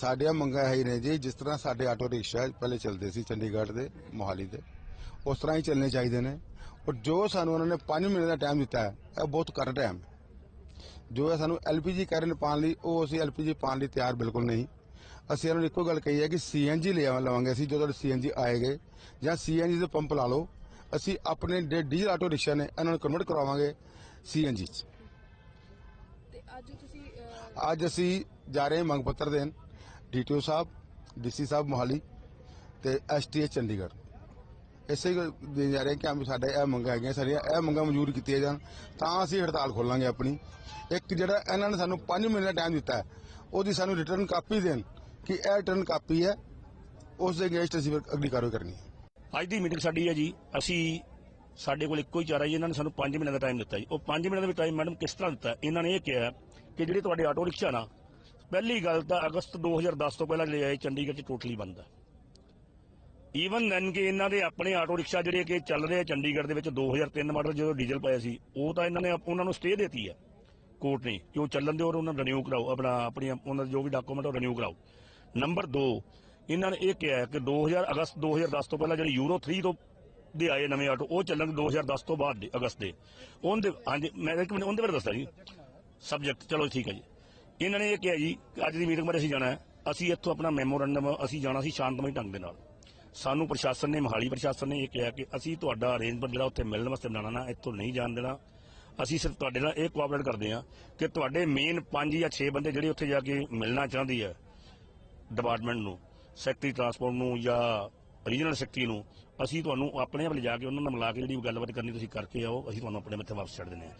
ਸਾਡੀਆਂ ਮੰਗਾਂ ਹੈ ਨੇ ਜੀ ਜਿਸ ਤਰ੍ਹਾਂ ਸਾਡੇ ਆਟੋ ਰਿਕਸ਼ਾ ਪਹਿਲੇ ਚੱਲਦੇ ਸੀ ਚੰਡੀਗੜ੍ਹ ਦੇ ਮੋਹਾਲੀ ਦੇ ਉਸ ਤਰ੍ਹਾਂ ਹੀ ਚੱਲਣੇ ਚਾਹੀਦੇ ਨੇ। ਔਰ ਜੋ ਸਾਨੂੰ ਉਹਨਾਂ ਨੇ 5 ਮਹੀਨੇ ਦਾ ਟਾਈਮ ਦਿੱਤਾ ਹੈ ਇਹ ਬਹੁਤ ਘੱਟ ਟਾਈਮ ਹੈ। ਜੋ ਹੈ ਸਾਨੂੰ ਐਲਪੀਜੀ ਕਰਨ ਪਾਉਣ ਲਈ ਉਹ ਅਸੀਂ ਐਲਪੀਜੀ ਪਾਉਣ ਲਈ ਤਿਆਰ ਬਿਲਕੁਲ ਨਹੀਂ। ਅਸੀਂ ਇਹਨਾਂ ਨੂੰ ਇੱਕੋ ਗੱਲ ਕਹੀ ਹੈ ਕਿ ਸੀਐਨਜੀ ਲੈ ਲਵਾਂਗੇ ਅਸੀਂ ਜਦੋਂ ਸੀਐਨਜੀ ਆਏਗੇ ਜਾਂ ਸੀਐਨਜੀ ਦੇ ਪੰਪ ਲਾ ਲਓ ਅਸੀਂ ਆਪਣੇ ਡੀਜ਼ਲ ਆਟੋ ਰਿਕਸ਼ਾ ਨੇ ਇਹਨਾਂ ਨੂੰ ਕਨਵਰਟ ਕਰਵਾਵਾਂਗੇ ਸੀਐਨਜੀ ਚ। ਤੇ ਅੱਜ ਤੁਸੀਂ ਅੱਜ ਅਸੀਂ ਜਾ ਰਹੇ ਹਾਂ ਮੰਗ ਪੱਤਰ ਦੇਣ। ਡੀਟੀਓ ਸਾਹਿਬ ਡੀਸੀ ਸਾਹਿਬ ਮੋਹਾਲੀ ਤੇ ਐਸਟੀਐਚ ਚੰਡੀਗੜ੍ਹ। ਇਸੇ ਗੱਲ ਦੇਣ ਜਾ ਰਹੇ ਕਿ ਆਮ ਸਾਡੇ ਇਹ ਮੰਗਾਂ ਹੈਗੀਆਂ, ਸਾਡੀਆਂ ਇਹ ਮੰਗਾਂ ਮਨਜ਼ੂਰ ਕੀਤੀਆਂ ਜਾਣ, ਤਾਂ ਅਸੀਂ ਹੜਤਾਲ ਖੋਲਾਂਗੇ ਆਪਣੀ। ਇੱਕ ਜਿਹੜਾ ਇਹਨਾਂ ਨੇ ਸਾਨੂੰ 5 ਮਹੀਨੇ ਦਾ ਟਾਈਮ ਦਿੱਤਾ ਉਹਦੀ ਸਾਨੂੰ ਰਿਟਰਨ ਕਾਪੀ ਦੇਣ ਕਿ ਇਹ ਰਿਟਰਨ ਕਾਪੀ ਹੈ, ਉਸ ਦੇ ਅਗੇਂਸਟ ਅਸੀਂ ਫਿਰ ਅਗਲੀ ਕਾਰਵਾਈ ਕਰਨੀ ਹੈ। ਅੱਜ ਦੀ ਮੀਟਿੰਗ ਸਾਡੀ ਹੈ ਜੀ, ਅਸੀਂ ਸਾਡੇ ਕੋਲ ਇੱਕੋ ਹੀ ਚਾਰਾ ਜੀ, ਇਹਨਾਂ ਨੇ ਸਾਨੂੰ 5 ਮਹੀਨੇ ਦਾ ਟਾਈਮ ਦਿੱਤਾ ਜੀ। ਉਹ 5 ਮਹੀਨੇ ਦਾ ਟਾਈਮ ਮੈਡਮ ਕਿਸ ਤਰ੍ਹਾਂ ਦਿੱਤਾ? ਇਹਨਾਂ ਨੇ ਇਹ ਕਿਹਾ ਕਿ ਜਿਹੜੇ ਤੁਹਾਡੇ ਆਟੋ ਰਿਕਸ਼ਾ ਨਾ ਪਹਿਲੀ ਗੱਲ ਤਾਂ ਅਗਸਤ 2010 ਤੋਂ ਪਹਿਲਾਂ ਜਿਹੜੇ ਆਏ ਚੰਡੀਗੜ੍ਹ 'ਚ ਟੋਟਲੀ ਬੰਦ ਹੈ ਈਵਨ ਦੈਨ ਕਿ ਇਹਨਾਂ ਦੇ ਆਪਣੇ ਆਟੋ ਰਿਕਸ਼ਾ ਜਿਹੜੇ ਕਿ ਚੱਲ ਰਹੇ ਆ ਚੰਡੀਗੜ੍ਹ ਦੇ ਵਿੱਚ 2003 ਮਾਡਲ ਜਦੋਂ ਡੀਜ਼ਲ ਪਾਇਆ ਸੀ, ਉਹ ਤਾਂ ਇਹਨਾਂ ਨੇ ਉਹਨਾਂ ਨੂੰ ਸਟੇ ਦਿੱਤੀ ਹੈ ਕੋਰਟ ਨੇ ਕਿ ਉਹ ਚੱਲਣ ਦੇ ਔਰ ਉਹਨਾਂ ਨੂੰ ਰਿਨਿਊ ਕਰਾਓ, ਆਪਣਾ ਆਪਣੀ ਉਹਨਾਂ ਦੇ ਜੋ ਵੀ ਡਾਕੂਮੈਂਟ ਉਹ ਰਿਨਿਊ ਕਰਾਓ। ਨੰਬਰ 2 ਇਹਨਾਂ ਨੇ ਇਹ ਕਿਹਾ ਕਿ 2000 ਅਗਸਤ 2010 ਤੋਂ ਪਹਿਲਾਂ ਜਿਹੜੇ ਯੂਰੋ 3 ਤੋਂ ਦੇ ਆਏ ਨਵੇਂ ਆਟੋ, ਉਹ ਚੱਲਣਗੇ 2010 ਤੋਂ ਬਾਅਦ ਦੇ ਅਗਸਤ ਦੇ। ਉਹਦੇ ਹਾਂਜੀ, ਮੈਂ ਇੱਕ ਮਿੰਟ, ਉਹਦੇ ਬਾਰੇ ਦੱਸਦਾ ਜੀ। ਸਬਜੈਕਟ ਚਲੋ ਠੀਕ ਹੈ ਜੀ। ਇਹਨਾਂ ਨੇ ਇਹ ਕਿਹਾ ਜੀ ਕਿ ਅੱਜ ਦੀ ਮੀਟਿੰਗ ਬਾਰੇ ਅਸੀਂ ਜਾਣਾ ਹੈ। ਅਸੀਂ ਇੱਥੋਂ ਆਪਣਾ ਮੈਮੋਰੰਡਮ, ਅਸੀਂ ਜਾਣਾ ਸੀ ਸ਼ਾਂਤਮਈ ਢੰਗ ਦੇ ਨਾਲ। ਸਾਨੂੰ ਪ੍ਰਸ਼ਾਸਨ ਨੇ, ਮਹਾਲੀ ਪ੍ਰਸ਼ਾਸਨ ਨੇ ਇਹ ਕਿਹਾ ਕਿ ਅਸੀਂ ਤੁਹਾਡਾ ਅਰੇਂਜਮੈਂਟ ਜਿਹੜਾ ਉੱਥੇ ਮਿਲਣ ਵਾਸਤੇ ਬਣਾਉਣਾ ਨਾ, ਇੱਥੋਂ ਨਹੀਂ ਜਾਣ ਦੇਣਾ। ਅਸੀਂ ਸਿਰਫ ਤੁਹਾਡੇ ਨਾਲ ਇਹ ਕੋਆਪਰੇਟ ਕਰਦੇ ਹਾਂ ਕਿ ਤੁਹਾਡੇ ਮੇਨ 5 ਜਾਂ 6 ਬੰਦੇ ਜਿਹੜੇ ਉੱਥੇ ਜਾ ਕੇ ਮਿਲਣਾ ਚਾਹੁੰਦੀ ਹੈ ਡਿਪਾਰਟਮੈਂਟ ਨੂੰ ਸੈਕਟਰੀ ਟਰਾਂਸਪੋਰਟ ਨੂੰ ਜਾਂ ਰੀਜਨਲ ਸੈਕਟਰੀ ਨੂੰ, ਅਸੀਂ ਤੁਹਾਨੂੰ ਆਪਣੇ ਆਪ ਲਿਜਾ ਕੇ ਉਹਨਾਂ ਨਾਲ ਮਿਲਾ ਕੇ ਜਿਹੜੀ ਗੱਲਬਾਤ ਕਰਨੀ ਤੁਸੀਂ ਕਰਕੇ ਆਓ, ਅਸੀਂ ਤੁਹਾਨੂੰ ਆਪਣੇ ਮੱਥੇ ਵਾਪਸ ਛੱਡ ਦਿੰਦੇ ਹਾਂ।